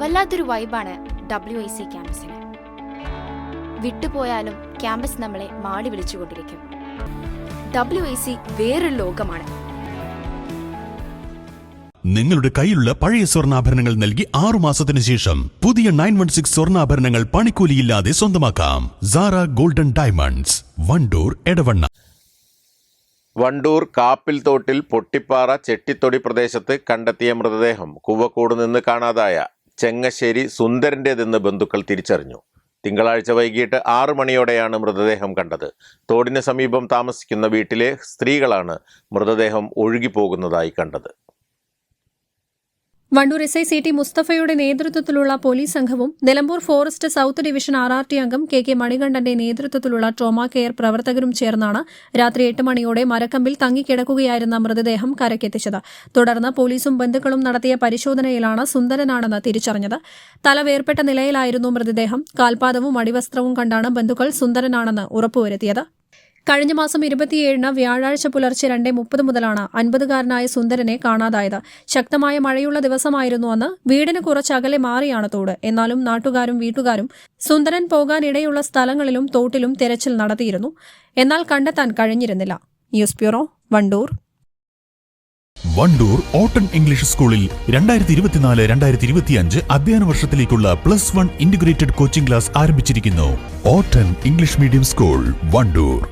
വല്ലാത്തൊരു വൈബാണ് W I C ക്യാമ്പസിന്. വിട്ടുപോയാലും ക്യാമ്പസ് നമ്മളെ മാടി വിളിച്ചുകൊണ്ടിരിക്കും. ഡബ്ല്യു ഐ സി വേറൊരു ലോകമാണ്. നിങ്ങളുടെ കയ്യിലുള്ള പഴയ സ്വർണാഭരണങ്ങൾ നൽകി ആറു മാസത്തിന് ശേഷം പുതിയ നയൻ വൺ സിക്സ് സ്വർണാഭരണങ്ങൾ പണിക്കൂലിയില്ലാതെ സ്വന്തമാക്കാം. Sara golden diamonds Wandoor Edavanna Wandoor Kappil Thottil Pottippara Chettithodi പ്രദേശത്ത് കണ്ടെത്തിയ മൃതദേഹം കുവക്കൂട് നിന്ന് കാണാതായ ചെങ്ങശ്ശേരി സുന്ദരന്റേതെന്ന് ബന്ധുക്കൾ തിരിച്ചറിഞ്ഞു. തിങ്കളാഴ്ച വൈകിട്ട് ആറു മണിയോടെയാണ് മൃതദേഹം കണ്ടത്. തോടിന് സമീപം താമസിക്കുന്ന വീട്ടിലെ സ്ത്രീകളാണ് മൃതദേഹം ഒഴുകിപ്പോകുന്നതായി കണ്ടത്. Wandoor S I C T മുസ്തഫയുടെ നേതൃത്വത്തിലുള്ള പോലീസ് സംഘവും Nilambur forest south division R R T അംഗം കെ കെ മണികണ്ഠന്റെ നേതൃത്വത്തിലുള്ള ട്രോമാ കെയർ പ്രവർത്തകരും ചേർന്നാണ് രാത്രി എട്ട് മണിയോടെ മരക്കമ്പിൽ തങ്ങിക്കിടക്കുകയായിരുന്ന മൃതദേഹം കരക്കെത്തിച്ചത് തുടർന്ന് പോലീസും ബന്ധുക്കളും നടത്തിയ പരിശോധനയിലാണ് സുന്ദരനാണെന്ന് തിരിച്ചറിഞ്ഞത്. തല വേർപെട്ട നിലയിലായിരുന്നു മൃതദേഹം. കാൽപാദവും അടിവസ്ത്രവും കണ്ടാണ് ബന്ധുക്കൾ സുന്ദരനാണെന്ന് ഉറപ്പുവരുത്തിയത്. കഴിഞ്ഞ മാസം ഇരുപത്തിയേഴിന് വ്യാഴാഴ്ച പുലർച്ചെ രണ്ടേ മുപ്പത് മുതലാണ് അൻപതുകാരനായ സുന്ദരനെ കാണാതായത്. ശക്തമായ മഴയുള്ള ദിവസമായിരുന്നു അന്ന്. വീടിന് കുറച്ചകലെ മാറിയാണ് തോട്. എന്നാലും നാട്ടുകാരും വീട്ടുകാരും സുന്ദരൻ പോകാനിടയുള്ള സ്ഥലങ്ങളിലും തോട്ടിലും തെരച്ചിൽ നടത്തിയിരുന്നു. എന്നാൽ കണ്ടെത്താൻ കഴിഞ്ഞിരുന്നില്ല. News bureau Wandoor. Wandoor Auton English സ്കൂളിൽ രണ്ടായിരത്തി ഇരുപത്തിനാല് രണ്ടായിരത്തി ഇരുപത്തിയഞ്ച് അധ്യയന വർഷത്തിലേക്കുള്ള plus one integrated coaching class ആരംഭിച്ചിരിക്കുന്നു. Auton English medium school Wandoor.